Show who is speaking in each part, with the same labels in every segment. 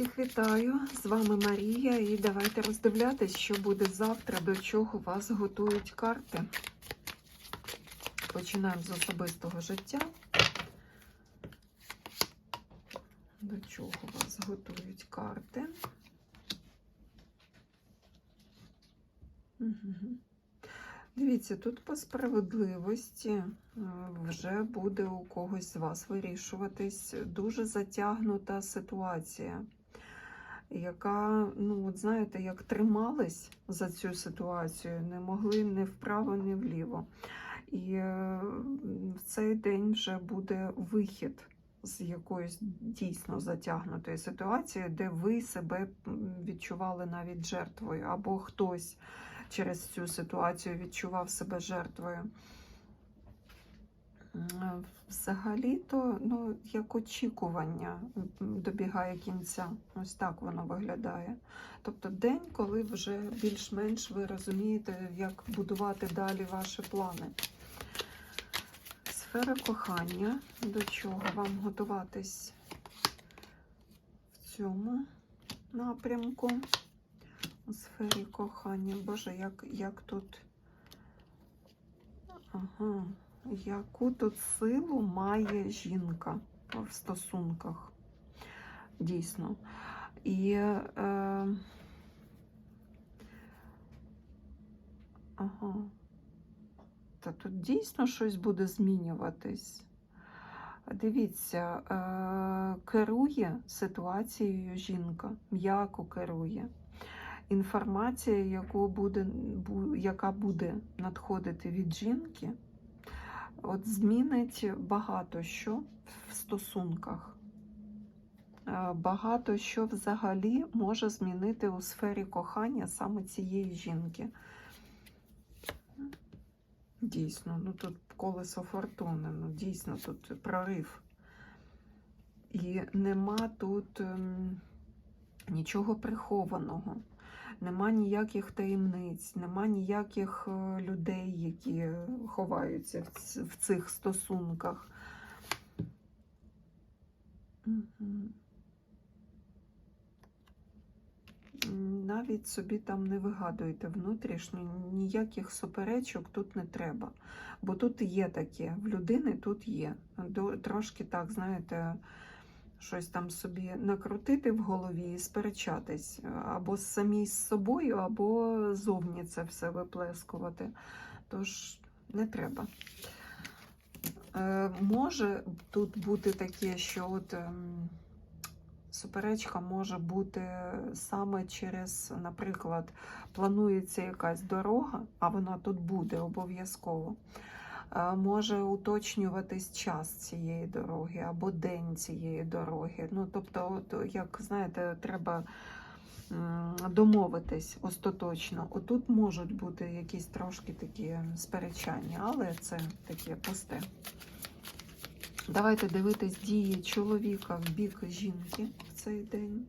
Speaker 1: Всіх вітаю! З вами Марія, і давайте роздивлятись, що буде завтра, до чого вас готують карти. Починаємо з особистого життя. До чого вас готують карти? Угу. Дивіться, тут по справедливості е, вже буде у когось з вас вирішуватись дуже затягнута ситуація, яка, ну, от знаєте, як тримались за цю ситуацію, не могли ні вправо, ні вліво. І е, в цей день вже буде вихід з якоїсь дійсно затягнутої ситуації, де ви себе відчували навіть жертвою, або хтось через цю ситуацію відчував себе жертвою. Взагалі-то, ну, як очікування добігає кінця. Ось так воно виглядає. Тобто день, коли вже більш-менш ви розумієте, як будувати далі ваші плани. Сфера кохання, до чого вам готуватись в цьому напрямку у сфері кохання. Боже, як, як тут. Ага, яку тут силу має жінка в стосунках? Дійсно. І е, ага. Та тут дійсно щось буде змінюватись. Дивіться, е, керує ситуацією жінка, м'яко керує інформація, яку буде, яка буде надходити від жінки, от змінить багато що в стосунках. Е, багато що взагалі може змінити у сфері кохання саме цієї жінки. Дійсно, ну тут колесо фортуни, ну дійсно тут прорив. І нема тут ем, нічого прихованого нема ніяких таємниць, нема ніяких е, людей, які ховаються в цих стосунках. Навіть собі там не вигадуйте внутрішньо, ніяких суперечок тут не треба. Бо тут є таке, в людини тут є. Трошки так, знаєте, щось там собі накрутити в голові і сперечатись, або самі з собою, або зовні це все виплескувати. Тож не треба. Е, Може тут бути таке, що от е, суперечка може бути саме через, наприклад, планується якась дорога, а вона тут буде обов'язково може уточнюватись час цієї дороги або день цієї дороги. Ну, тобто, от, як знаєте, треба домовитись остаточно. Отут можуть бути якісь трошки такі сперечання, але це таке пусте. Давайте дивитись дії чоловіка в бік жінки в цей день.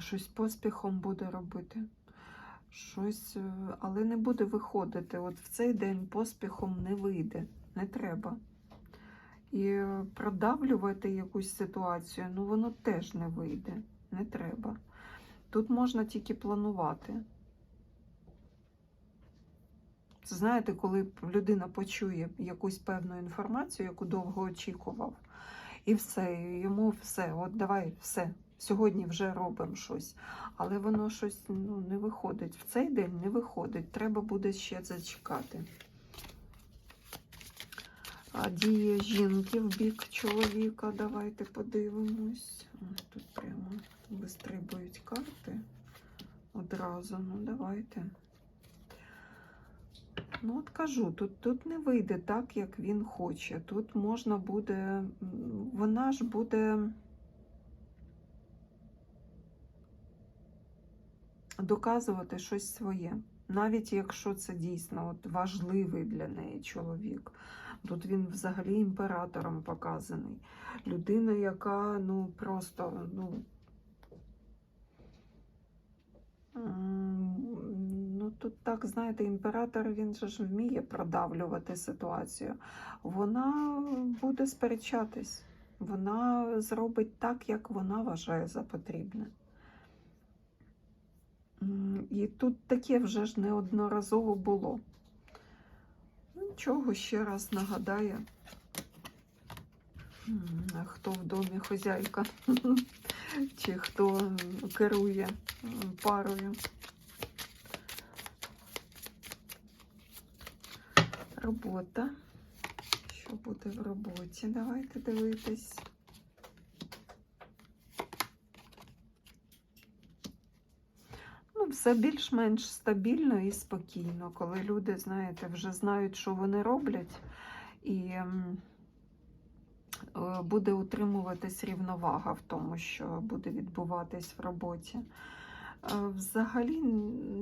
Speaker 1: Щось поспіхом буде робити. Щось, е, але не буде виходити. От в цей день поспіхом не вийде, не треба. І продавлювати якусь ситуацію, ну воно теж не вийде, не треба. Тут можна тільки планувати. Знаєте, коли людина почує якусь певну інформацію, яку довго очікував, і все, йому все, от давай все, Сьогодні вже робимо щось, але воно щось ну, не виходить. В цей день не виходить. Треба буде ще зачекати. А діє жінки в бік чоловіка. Давайте подивимось. Тут прямо вистрибують карти одразу. Ну, давайте. Ну, от кажу, тут тут не вийде так, як він хоче. Тут можна буде, вона ж буде. Доказувати щось своє. Навіть якщо це дійсно от важливий для неї чоловік. Тут він взагалі імператором показаний. Людина, яка ну просто ну, тут так, знаєте, імператор він же ж вміє продавлювати ситуацію. Вона буде сперечатись, вона зробить так, як вона вважає за потрібне. І тут таке вже ж неодноразово було. Нічого ще раз нагадає, хто в домі хозяйка, чи хто керує парою. Робота. Що буде в роботі? Давайте дивитись. Ну, все більш-менш стабільно і спокійно, коли люди, знаєте, вже знають, що вони роблять, і е, буде утримуватись рівновага в тому, що буде відбуватись в роботі. Е, Взагалі,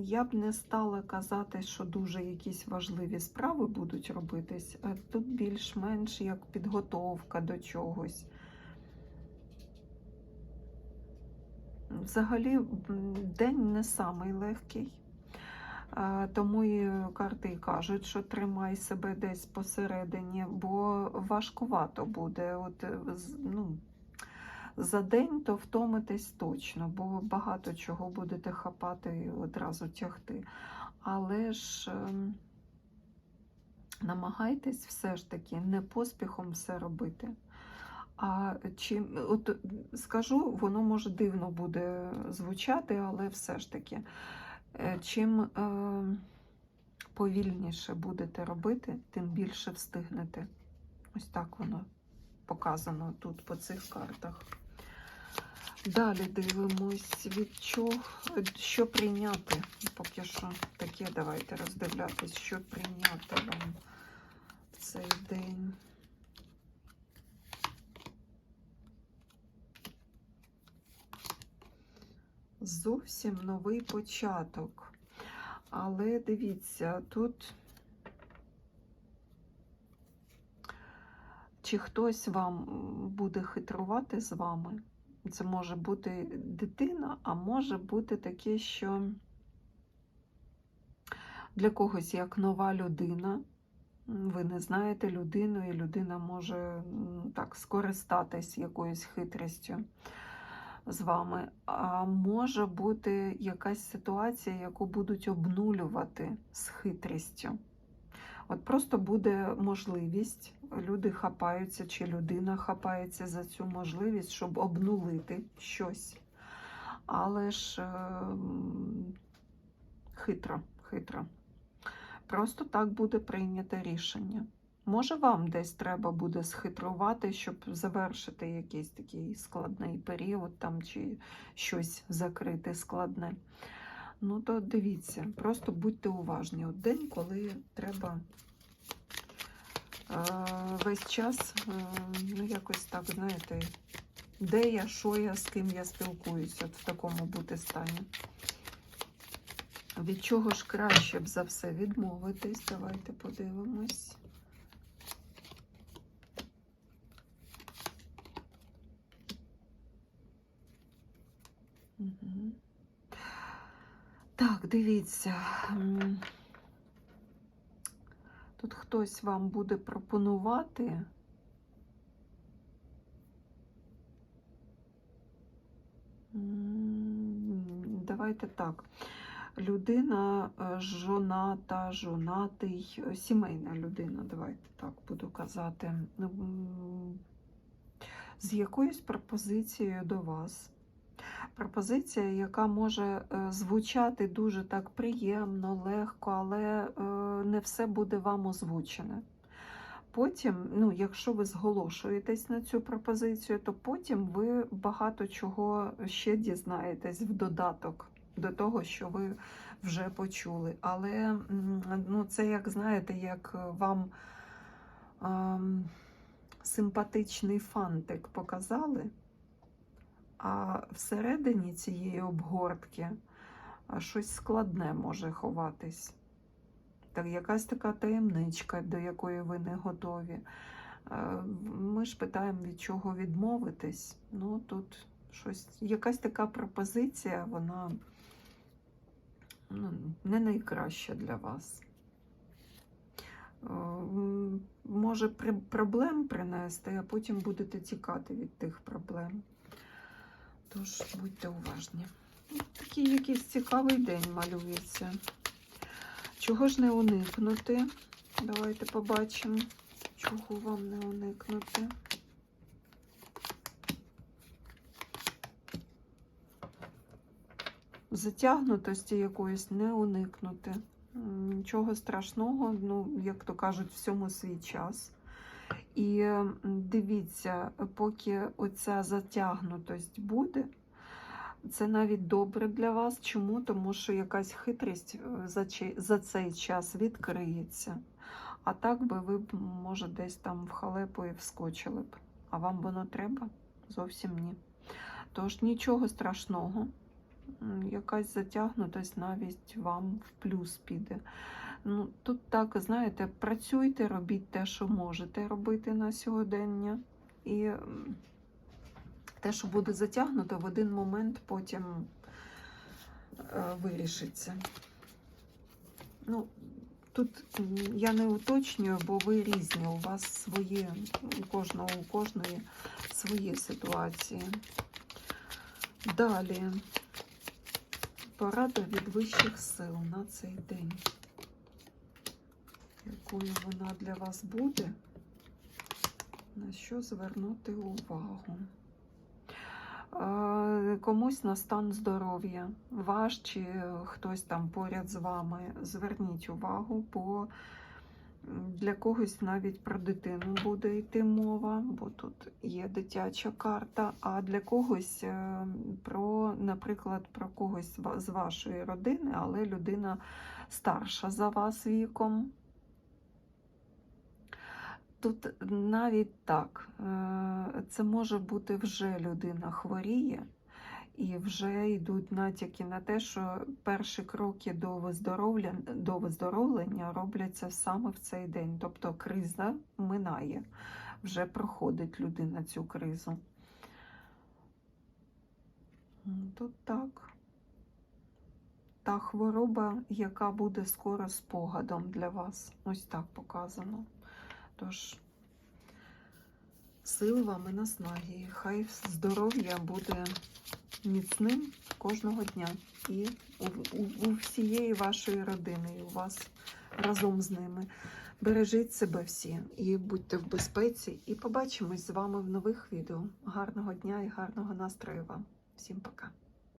Speaker 1: я б не стала казати, що дуже якісь важливі справи будуть робитись. Тут більш-менш як підготовка до чогось. Взагалі, день не самий легкий. Е, Тому і карти і кажуть, що тримай себе десь посередині, бо важкувато буде. От, е, ну, за день то втомитесь точно, бо багато чого будете хапати і одразу тягти. Але ж ем, намагайтесь все ж таки не поспіхом все робити. А чим, от скажу, воно може дивно буде звучати, але все ж таки, е, чим е, повільніше будете робити, тим більше встигнете. Ось так воно показано тут по цих картах. Далі дивимось, від чого, що прийняти. Поки що таке давайте роздивлятись, що прийняти вам в цей день. Зовсім новий початок. Але дивіться, тут чи хтось вам буде хитрувати з вами. Це може бути дитина, а може бути таке, що для когось як нова людина. Ви не знаєте людину, і людина може так скористатись якоюсь хитрістю з вами. А може бути якась ситуація, яку будуть обнулювати з хитрістю. От просто буде можливість, люди хапаються, чи людина хапається за цю можливість, щоб обнулити щось. Але ж е, хитро, хитро. Просто так буде прийнято рішення. Може, вам десь треба буде схитрувати, щоб завершити якийсь такий складний період там, чи щось закрити складне. Ну, то дивіться, просто будьте уважні. От день, коли треба е, весь час, е, ну, якось так, знаєте, де я, що я, з ким я спілкуюся, в такому бути стані. Від чого ж краще б за все відмовитись? Давайте подивимось. Мгм. Так, дивіться. Тут хтось вам буде пропонувати. Давайте так. Людина е, жоната, жонатий, е, сімейна людина, давайте так буду казати. З якоюсь пропозицією до вас. Пропозиція, яка може е, звучати дуже так приємно, легко, але е, не все буде вам озвучене. Потім, ну, якщо ви зголошуєтесь на цю пропозицію, то потім ви багато чого ще дізнаєтесь в додаток до того, що ви вже почули. Але ну, це, як знаєте, як вам ем, симпатичний фантик показали. А всередині цієї обгортки щось складне може ховатись. Так, якась така таємничка, до якої ви не готові. Е, Ми ж питаємо, від чого відмовитись. Ну, тут щось, якась така пропозиція, вона ну, не найкраща для вас. Е, Може проблем принести, а потім будете тікати від тих проблем. Тож будьте уважні. Такий якийсь цікавий день малюється. Чого ж не уникнути? Давайте побачимо, чого вам не уникнути. Затягнутості якоїсь не уникнути. Нічого страшного, ну, як то кажуть, всьому свій час. І дивіться, поки оця затягнутость буде, це навіть добре для вас. Чому? Тому що якась хитрість е, за, цей час відкриється. А так би ви може, десь там в халепу і вскочили б. А вам воно треба? Зовсім ні. Тож нічого страшного. Якась затягнутость навіть вам в плюс піде. Ну, тут так, знаєте, працюйте, робіть те, що можете робити на сьогодення. І те, що буде затягнуто, в один момент потім е, вирішиться. Ну, тут я не уточнюю, бо ви різні. У вас свої, у кожного, у кожної свої ситуації. Далі. Порада від вищих сил на цей день. Якою вона для вас буде? На що звернути увагу? Комусь на стан здоров'я, ваш чи хтось там поряд з вами. Зверніть увагу, бо для когось навіть про дитину буде йти мова, бо тут є дитяча карта, а для когось е, про, наприклад, про когось з вашої родини, але людина старша за вас віком. Тут навіть так, е, це може бути вже людина хворіє, і вже йдуть натяки на те, що перші кроки до виздоровлення, до виздоровлення робляться саме в цей день. Тобто криза минає, вже проходить людина цю кризу. Тут так. Та хвороба, яка буде скоро спогадом для вас. Ось так показано. Тож, сил вам і наснаги. Хай здоров'я буде міцним кожного дня. І у, у, у всієї вашої родини, і у вас разом з ними. Бережіть себе всі і будьте в безпеці. І побачимось з вами в нових відео. Гарного дня і гарного настрою вам. Всім пока!